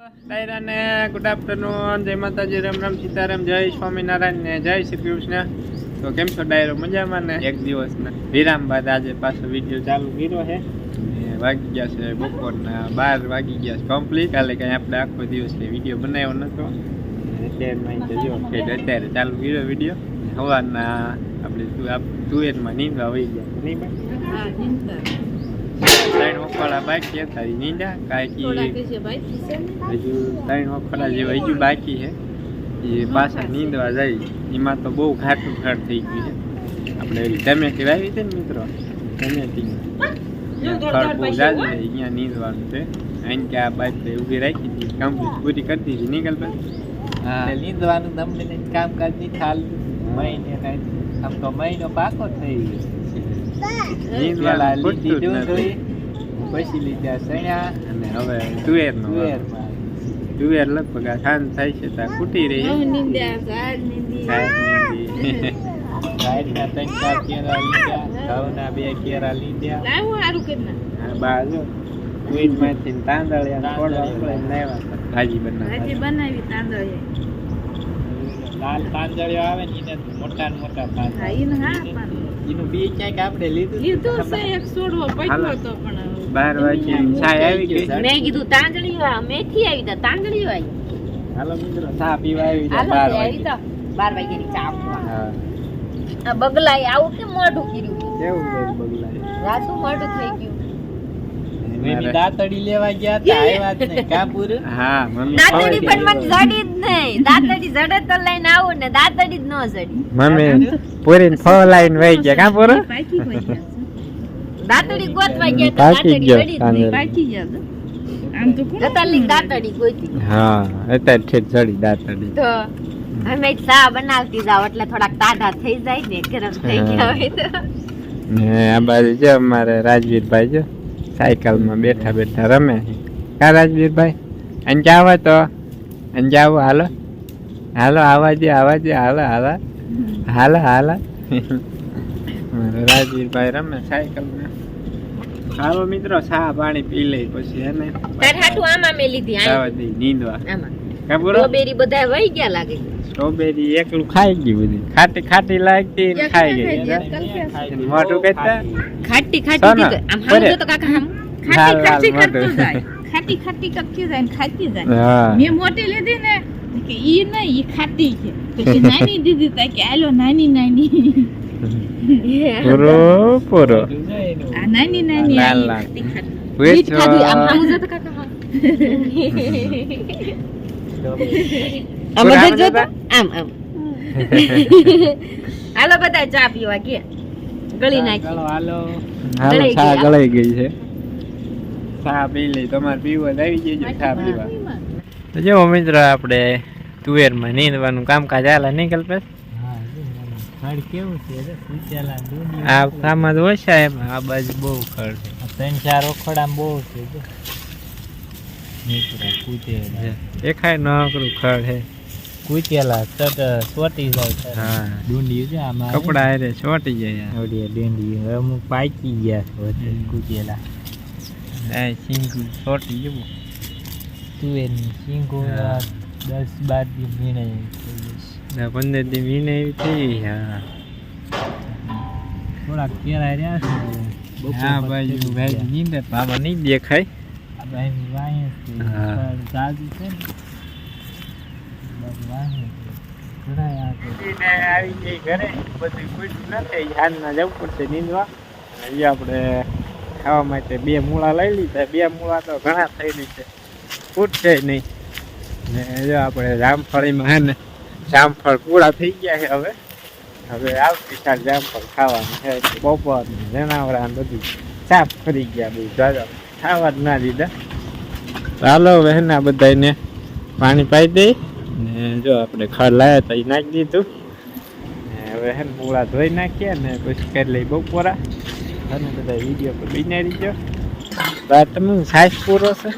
ડાયરાને good afternoon જય માતાજી. રામ રામ સીતારામ. જય સ્વામિનારાયણ ને જય શ્રી કૃષ્ણ. તો કેમ છો ડાયરો? મજામાં ને? એક દિવસના વિરામ બાદ આજે પાછો વીડિયો ચાલુ કર્યો છે. વાગી ગયા છે બપોરના બાર વાગી ગયા છે કમ્પ્લીટ કાલે કઈ આપણે આખો દિવસ વીડિયો બનાવ્યો નતો. અત્યારમાં અત્યારે ચાલુ કર્યો વીડિયો સવારના આપણે તું આપ- તુવેરમાં નીંદવા વહી ગયા. નહીં ત્રણ વખોડા બાકી હતા નીંડા નીંદા કાંઈક હજુ ત્રણ વખોડા જેવા હજુ બાકી છે. એ પાછા નીંદવા જાય. એમાં તો બહુ ઘાટું ઘાટ થઈ ગયું છે. આપણે ટમેટી વાવી છે ને મિત્રો? ટમેટી ફળ બહુ જાજુ અહીંયા નીંદવાનું છે. અહીં કે આ બાઈક ઊભી રાખી હતી કમ્પ્લીટ પૂરી કરી દીધી. નીકળ પછી. નીંદવાનું તમને કામકાજ નહીં ચાલતું મહિને કાંઈ. આમ તો મહિનો પાકો થઈ ગયો. નીંદવાળા લીધી ખૂટતું જ ડુંગળી નથી. પછી લીધા ચણ્યા અને હવે તુવેરનો તુવેરમાં તુવેર લગભગ આ શાંત થાય છે ત્યાં ખૂટી રહી. ત્રણ ચાર કેરા લીધા ઘઉંના બે કેરા લીધા. બાજુ તાંદળિયા પડે ને લાવ્યા હતા. લાલ પાંદડીઓ આવે ને એને મોટા ને મોટા પાંદડા એનું બી ક્યાંક આપણે લીધું ખબર? બાર વાગે છાય આવી ગઈ. મેં કીધું તાંદળી મેથી આવી તા તાંદળી આવી હાલો મિત્રો ચા પીવા આવી બાર આવી વાગે તો વાગે ની ચા આપવા. હા. આ બગલાએ આવું કે મોઢું કર્યું? કેવું બગલાય રાતું મોઢું થઈ ગયું. એની દાંતડી લેવા ગયા હતા આવ્યા જ નહીં. કાપુર હા મમ્મી દાંતડી પણ મને જડી જ નહીં. દાંતડી જડે તો લઈને આવું ને દાંતડી જ ન જડી. મમ્મી પૂરીને ફોલાઈને વહી ગયા. કાં પૂરો? ગોતવા ગયા તો પાકી દાંતડી ગયો જડી જ નહીં. જતાલી દાંતડી ગોતી. હા અત્યારે ઠેઠ જડી દાંતડી. તો અમે ચા બનાવતી જાવ એટલે થોડાક તાઢા થઈ જાય ને ગરમ થઈ ગયા હોય તો. ને આ બાજુ છે અમારે રાજવીરભાઈ જો. સાયકલમાં બેઠા બેઠા રમે કા રાજવીરભાઈ અને આવે તો? અને જાવો હાલો. હાલો આવા આવાજે આવા હાલો. હાલો હાલો. હાલો રાજવીરભાઈ રમે સાયકલમાં. હાલો મિત્રો ચા પાણી પી લઈ પછી એને. તાર હાટું આમાં મેં લીધી આ જવા નીંદવા. આમાં. સ્ટ્રોબેરી બધા વહી ગયા લાગે. સ્ટ્રોબેરી એકલું ખાઈ ગયું બધી. ખાટી ખાટી લાગતી ને ખાઈ ગઈ. એનું કહેતા? ખાટી ખાટી આમ હામ તો કાકા હામ. ખાટી ખાટી કરતું જાય. ખાટી ખાટી કરતી જાય ને ખાતી જાય. મેં મોટી લીધી ને કે ઈ નહીં ઈ ખાટી છે. પછી નાની દીધી તા કે આલો નાની નાની. પૂરો પૂરો. આ નાની નાની લાલ આ લાલ. ખાટી ખાટી. ખાધી આમ હામ તો કાકા હામ. સ્ટ્રોબેરી. આમ જો આમ આમ આમ. હાલો બધા ચા પીવા કે ગળી નાખી. હાલો. હાલો ચા ગળાઈ ગઈ છે. ચા પી લઈ તમારે પીવો આવી જજો ચા પીવા. તો જો મિત્રો આપણે તુવેરમાં નીંદવાનું કામકાજ હાલે નીકળ પછી હા જો મને ખડ કેવું છે જો કૂચેલા ડુંડિયું. આ કામમાં તો ઓછા એમ આ બાજુ બહુ ખડ છે. ત્રણ ચાર ઓખડામાં બહુ છે દેખાય નકરું ખડ હે. કૂચેલા તટ સોટી જાય. હા. ડુંડી છે આમાં. કપડા હારે ચોટી જાય ઓડીએ ડુંડી હવે હું પાકી ગયા છે કૂચેલા આ સિંગું ચોટી જવું તુવેરની શીંગું હા. દસ બાર દી વીણાઈ ના પંદર દી વીને એવી થઈ હા. થોડાક કેરા રહ્યા છે. હા ભાઈ ગયા. નીંદે. આમાં નહીં દેખાય. આપણે ખાવા માટે બે મૂળા લઈ લીધા. બે મૂળા તો ઘણા થઈ છે ફૂટશે નહીં. ને જો આપણે જામફળીમાં હે ને, જામફળ પૂરા થઈ ગયા છે હવે. હવે આવતી સાર જામફળ ખાવાનું છે. બપોર ને બધું સાફ કરી ગયા બધું દાદા ખાવા જ ના દીધા ચાલો હવે હે ને આ બધાને પાણી પાઈ દઈ. ને જો આપણે ખડ લાવ્યા તો એ નાખી દીધું. ને હવે હે મૂળા ધોઈ નાખ્યા ને પછી કરી લઈ બપોરા. અને બધા વીડિયો પર બિનારી ગયો. વાત તમે સાઈઝ પૂરો છે?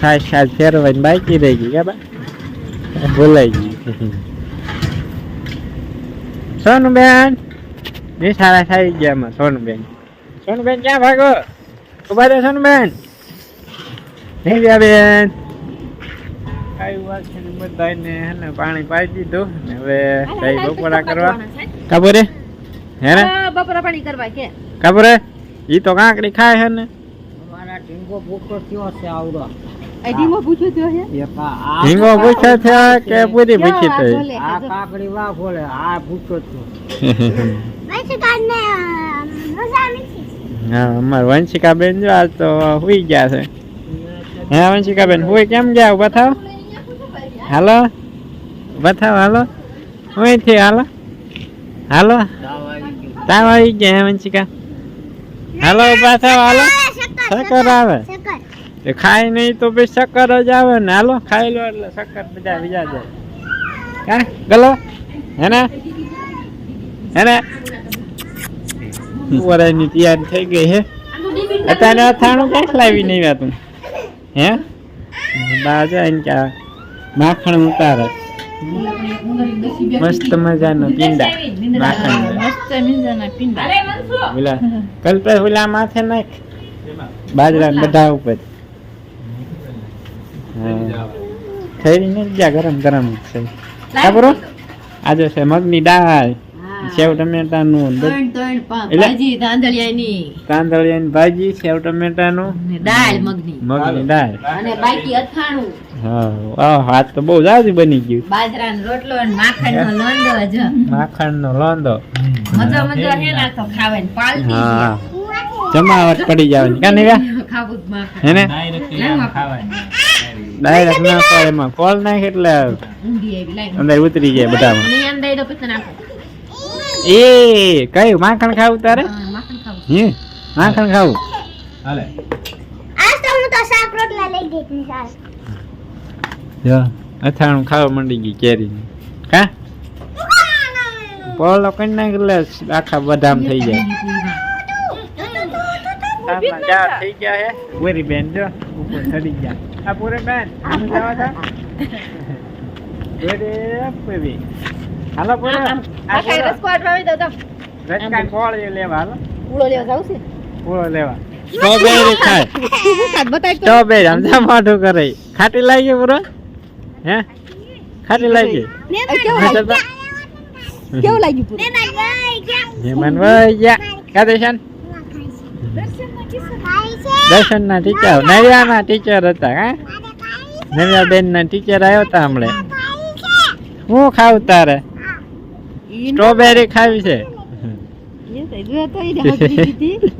સાઈઝ સાઈઝ ફેરવાની બાકી રહી ગઈ કે બા ભૂલાઈ ગઈ. સોનું બેન નિશાળા થઈ ગયા એમાં સોનું બેન સોનું બેન ક્યાં ભાગો? ઊભા રહે સોનબેન. નહીં ગયા બેન. કઈ વાત છે ને બધાને હે ને પાણી પાઈ દીધું. ને હવે કઈ બપોરા કરવા. કાબરે હે ને? બપોરા પાણી કરવા કે. કાબરે ઈ તો કાંકડી ખાય હે ને. મારા ઢીંગો ભૂખો થયો છે આવડો. ઢીંગો પૂછ્યું ઢીંગો પૂછે છે. કે પૂરી પૂછી થઈ? આ. કાકડી ખોલે આ ભૂખો થયો. હા, અમાર વંશિકા બેન જો આજ તો હુઈ ગયા છે. હે વંશિકા બેન હુઈ કેમ ગયા? બતાવ હાલો. બતાવ હાલો. હુઈ થી હાલો. હાલો. તાવ આવી ગયા હે વંશિકા. હાલો બતાવ હાલો. શક્કર આવે. એ ખાય નહીં તો પછી શક્કર જ આવે ને. હાલો, ખાઈ લો એટલે શક્કર બધા બીજા જાય. કા ગલો? હેને? હેને? વરાયની તૈયારી થઈ ગઈ હે. અત્યારે અથાણું ક્યાંક લાવી નહીં વાતું હે? બાજુ આઈને ક્યાં માખણ ઉતારે. મસ્ત મજાના પીંડા. માખણ. મસ્ત મીંજાના પીંડા ઓલા કલ્પે ઓલા માથે નાખ. બાજરા બધા ઉપર. હા. થઈ ને? ગયા ગરમ ગરમ છે. બરો આજે છે મગની દાળ. સેવ ટમેટાનું ભાજી તાંદળિયાની. તાંદળિયાની ભાજી સેવ ટમેટાનું. નું દાળ મગની. મગની દાળ. અને બાકી અથાણું. હા વાહ તો બહુ જાજુ બની ગયું. બાજરાનો રોટલો અને માખણનો લોંદો જ. માખણનો લોંદો મજો મજો હે ના તો ખાવાની પાલતી હા. જમાવટ પડી જવાની. કાને ખાવું માખણ. હેને? લેવા. ડાયરેક્ટ ના પડે એમાં. કોલ નાખ એટલે અંદર ઉતરી જાય બધામાં અને એમ દઈ દો પછી નાખો એ કયું માખણ ખાવું તારે? હા, માખણ ખાવું. હે માખણ ખાવું? જો અથાણું ખાવા માંડી ગઈ કેરી. કા? પોલો કઈ નાખ એટલે આખા બદામ થઈ જાય. ચાર થઈ ગયા હે. પૂરી બેન જો ઉપર ચડી ગયા. આ પૂરી બેન આમ જવા તા પૂરી પૂરી હાલો બોલો. આ કઈ પૂરો. રસકો આવી દો તો. રચકા કોળ લેવા હાલો. પૂળો લેવા જાવ છે. પૂળો લેવા. સ્ટ્રોબેરી ખાય. સ્ટ્રોબેરી આમ જા મોઢું કરે. ખાટી લાગી પૂરો? હે? ખાટી લાગી? કેવું લાગ્યું? કેવું લાગ્યું ભાઈ ગયા. કાદેશન દર્શન? ના ટીચર નરિયા ના ટીચર હતા હા? નરિયા બેન ના ટીચર આવ્યો હતા હમણાં. હું ખાવ તારે? સ્ટ્રોબેરી ખાવી છે.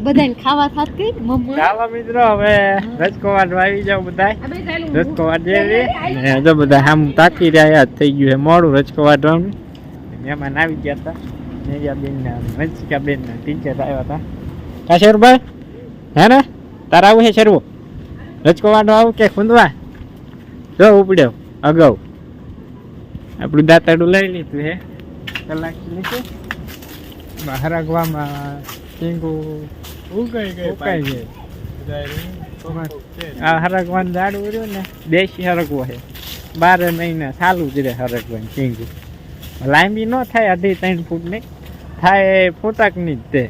બધાને ખાવા થાત કઈ ચાલો મિત્રો હવે રસકો આવી જાવ બધા રસકો જેવી જો બધા આમ તાકી રહ્યા થઈ ગયું છે. મોડું રસકો મહેમાન આવી ગયા હતા. નેજા બેન ના રંજિકા બેન ના ટીચર આવ્યા હતા. કા શેરભાઈ? હે ને? તારા આવું છે શેરવું? રચકો વાટવા આવું કે ખૂંદવા? જો ઉપડ્યો અગાઉ. આપણું દાંતરડું લઈ લીધું હે કલાક નીચે. હરગવામાં ચીંગુ ઉકાઈ ગઈ આ હરગવાનું ઝાડ રહ્યું ને દેશી હરકવો છે. બારે મહિના ચાલુ જ રહે હરગવાનું ચીંગુ લાંબી ન થાય અઢી ત્રણ ફૂટની થાય ફૂટકની જ તે.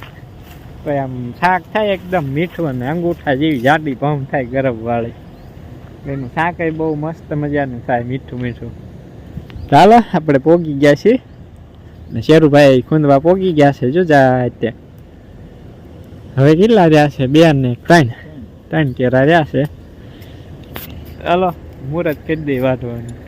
પછી આમ શાક થાય એકદમ મીઠું અને અંગૂઠા જેવી જાડી ભમ થાય ગરમ વાળી એનું શાક એ બહુ મસ્ત મજાનું થાય મીઠું મીઠું. ચાલો આપણે પોગી ગયા છીએ. ને શેરુભાઈ ખૂંદવા પોગી ગયા છે, જો જાય હવે કેટલા રહ્યા છે? બે ને ત્રણ. ત્રણ કેરા રહ્યા છે. ચાલો મુહૂર્ત કરી દઈ વાંધવાની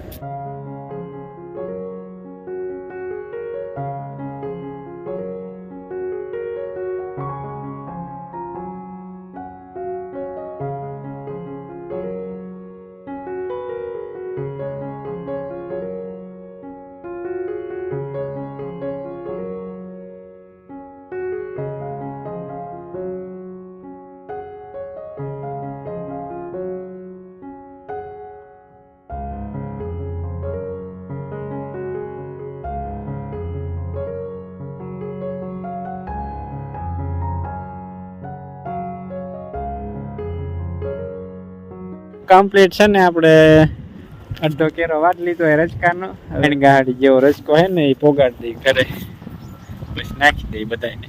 કમ્પ્લીટ છે ને આપણે અડધો કેરો વાટ લીધો એ રચકાનો હવે ગાડી જેવો રચકો હે ને એ પોગાડી દઈ ઘરે. પછી નાખી દઈ બધાને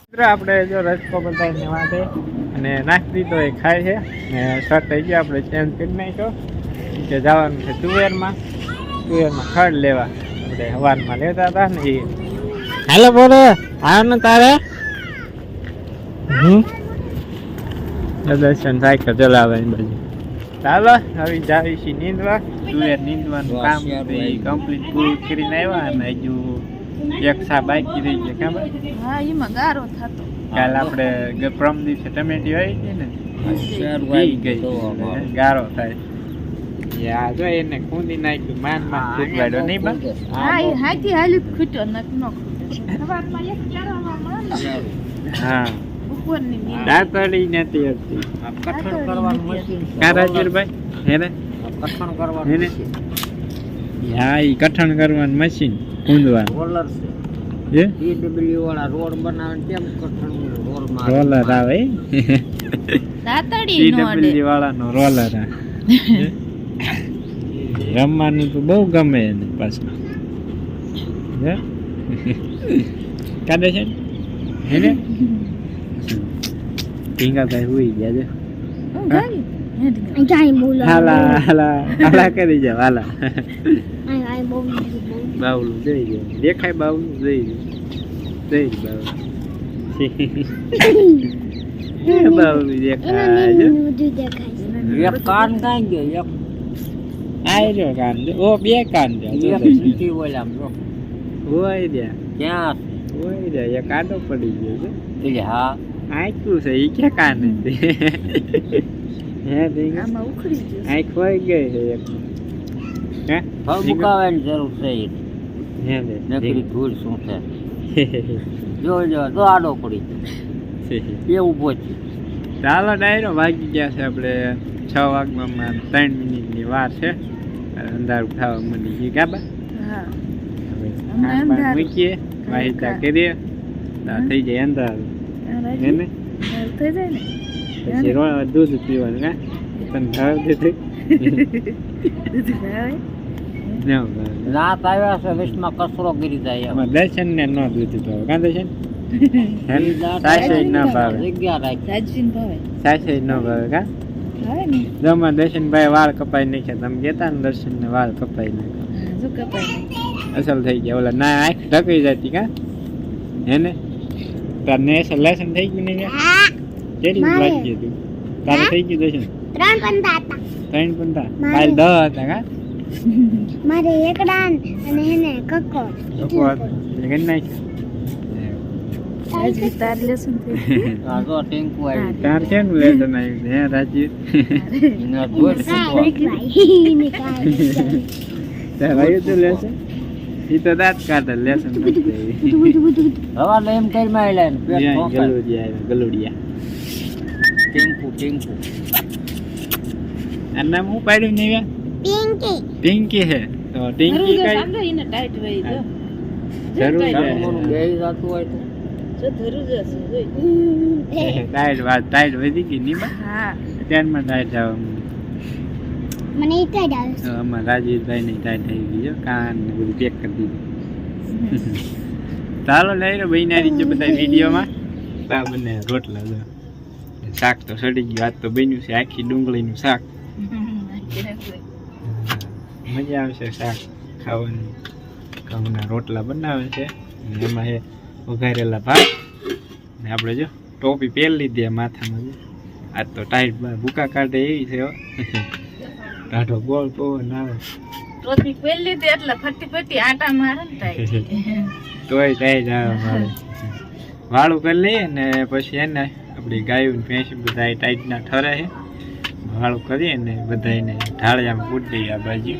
મિત્રો આપણે જો રસકો બધાને વાંધે અને નાખી દીધો એ ખાય છે. ને શર્ટ થઈ ગયો આપણે ચેન્જ કરી નાખ્યો. કે જવાનું છે તુવેરમાં. તુવેરમાં ખડ લેવા. આપણે હવાનમાં લેતા હતા ને એ. હાલો બોલો આવ ને તારે. હમ. દર્શન સાયકલ ચલાવે બાજુ ચાલો હવે જાવી છીએ નીંદવા તુવેર નીંદવાનું કામ કમ્પ્લીટ પૂરું કરીને આવ્યા અને હજુ એક સા બાકી રહી છે ખબર? હા એમાં ગારો થતો. કાલ આપણે પ્રમ દિવસે ટમેટી હોય હતી ને ગારો થાય. યા જો એને ખૂંદી નાખ્યું માન માન ફૂટવાડ્યો નહીં બા? હા એ હાથી હાલી ખૂટ્યો નક નો સવારમાં એક ચારવામાં હા. બપોરની નથી હતી. કઠણ કરવાનું મશીન કા રાજવીરભાઈ? હેને? કઠણ કરવાનું હેને? હા ઈ કઠણ કરવાનું મશીન કૂંદવાનું રોલર છે. વાળા રોડ બનાવે તેમ કઠણ રોલ મારે? રોલર આવે? દાતડી નો વાળાનો રોલર રમવાનું તો બહુ ગમે એને પાછું. હે? કાઢે છે? ને? હે ને ઢીંગાભાઈ હુઈ ગયા છે હું ગાડી. હાલા હાલા હાલા કરી જાવ હાલા બાવલું જોઈ જાય દેખાય બાવલું જોઈ જાય જોઈ બાવલું એ બાવલું દેખાય જો એક કાન કાંઈ ગયો આય રહ્યો કાન જો ઓ બે કાન જો એક જો એક દર્શન. સીટી ઓલામ જો હોય રહ્યા ક્યાં હોય રહ્યા એક આડો પડી ગયો છે છે એ હા આંખ્યું છે એ ક્યાં કાન? હે ઢીંગા આમાં ઉખડી ગયું આંખ હોય ગઈ છે એક. હે? હવે મુકાવાની જરૂર છે ઈ. હે નકરી ધૂળ શું છે? જો જો જો આડો પડી ગયો. એ ઊભો છે. ચાલો ડાયરો વાગી ગયા છે આપણે છ વાગવામાં ત્રણ મિનિટની વાર છે. અંધારું ખાવા મળી ગયું. ગાબા હા. મૂકીએ વાહિતા કરીએ. થઈ જાય અંધારું. આ હે રાજી. ને? હા, થઈ જાય ને? દૂધ પીવાનું કા? તને ભાવ દીધું. રાત આવ્યા છે વિશમાં કચરો ગીરી જાય દર્શન? ને? ન દૂધ ભાવે. કાં? દર્શન દર્શનભાઈ વાળ કપાઈ નાખ્યા તમે ગેતા ને દર્શન ને વાળ કપાઈ નાખ્યા. અસલ થઈ ગયા. ઓલા ના આંખ ઢકી જતી કા? હે ને? તાર સલેશન લેસન થઈ ગયું ને કેટલું લાગી ગયું તું તારે થઈ ગયું દર્શન ત્રણ પંતા હતા. ત્રણ પંતા કાલ દહ હતા કા? મારે એકડાન અને એને કકો કકો હતા. એ કરી તાર લેસન થઈ ગયું. ટેન્કુ આવી તાર. કેનું લેસન આવ્યું હે રાજીવ? એના ધોળ કાંઈ છૂટવા. નીકળાય ને કાંઈ તાર આવ્યું તું લેસન ઈ તો દાંત કાઢે લેસન આવ્યું. હવારે એમ કરી માયલા ને પેટ ઠોકાય. ગલુડિયા ગલુડિયા. ટેન્કુ ટેન્કુ આ નામ હું પાડ્યું ને યાર? પિંકી હે. તો જરૂર ટિંકી કઈ? સાંભળો, એને ટાઈટ હોય જો. જરૂર છે. બેહી જાતું હોય તો. જો જરૂર છે ટાઈટ વાત ટાઈટ વધી ગઈ નહીં હા. હા માં ટાઈટ આવે મને કઈ આવે છે. અમારા રાજવીરભાઈ ને ટાઈટ થઈ ગયો કાન ને બધું પેક કરી દીધું. ચાલો લઈ રહ્યો ભાઈ ના રીતે બધા વિડીયોમાં. તા બને રોટલા જો શાક તો સડી ગયું આજ તો બન્યું છે આખી ડુંગળીનું શાક. મજા આવશે શાક ખાવાની. ઘઉંના રોટલા બનાવે છે. એમાં એ વઘારેલા ભાત. ને આપણે જો ટોપી પહેરી લીધી માથામાં આજ તો ટાઈટ બુકા ભૂકા કાઢે એવી છે હો ગોળ પવન આવે. ટોપી પહેરી લીધી એટલે ફટી ફટી આટા મારે ને. તોય. ટાઈટ આવે મારે. વાળું કરી લઈએ ને પછી એને આપણી ગાયું ને ભેંસ બધા ટાઈટના ઠરે છે. વાળું કરીએ ને બધાને ઢાળિયામાં પૂરી દઈએ આ બાજુ.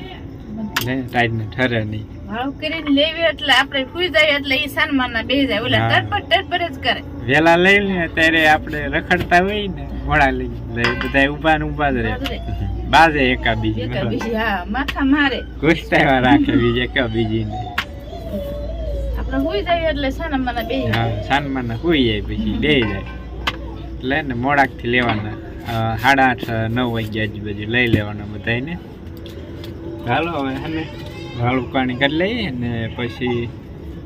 એટલે ટાઈટને ઠરે નહીં. વાળું કરીને લેવી એટલે આપણે સુઈ જાય એટલે ઈ સન્માનના બે જાય. ઓલા તરપટ જ કરે. વેલા લઈ લે ત્યારે આપણે રખડતા હોય ને મોડા લઈ બધા ઊભા ને ઊભા જ રહે. બાજે એકા બીજી બીજી હા માથા મારે. ગુસ્સામાં રાખે બીજી એકા બીજી ને આપણે સુઈ જાય એટલે સન્માનના બે. હા સાનમાના હોઈ જાય પછી બે જાય. એટલે ને મોડાકથી લેવાના સાડા આઠ નવ વાગ્યા આજુબાજુ લઈ લેવાના બધાને ચાલો હવે હે વાળું પાણી કરી લઈએ ને પછી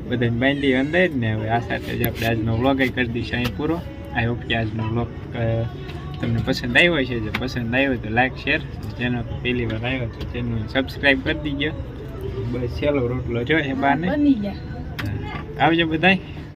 બધાને બાંધી અંદર ને હવે આ સાથે જ આપણે આજનો વ્લોગ કરી દઈશું અહીં પૂરો. આઈ હોપ કે આજનો વ્લોગ તમને પસંદ આવ્યો છે જો પસંદ આવ્યો તો લાઈક શેર ચેનલ પહેલી વાર આવ્યો તો ચેનલ સબસ્ક્રાઈબ કરી દીજો. બસ છેલ્લો રોટલો જો એ બાને. આવજો બધાય.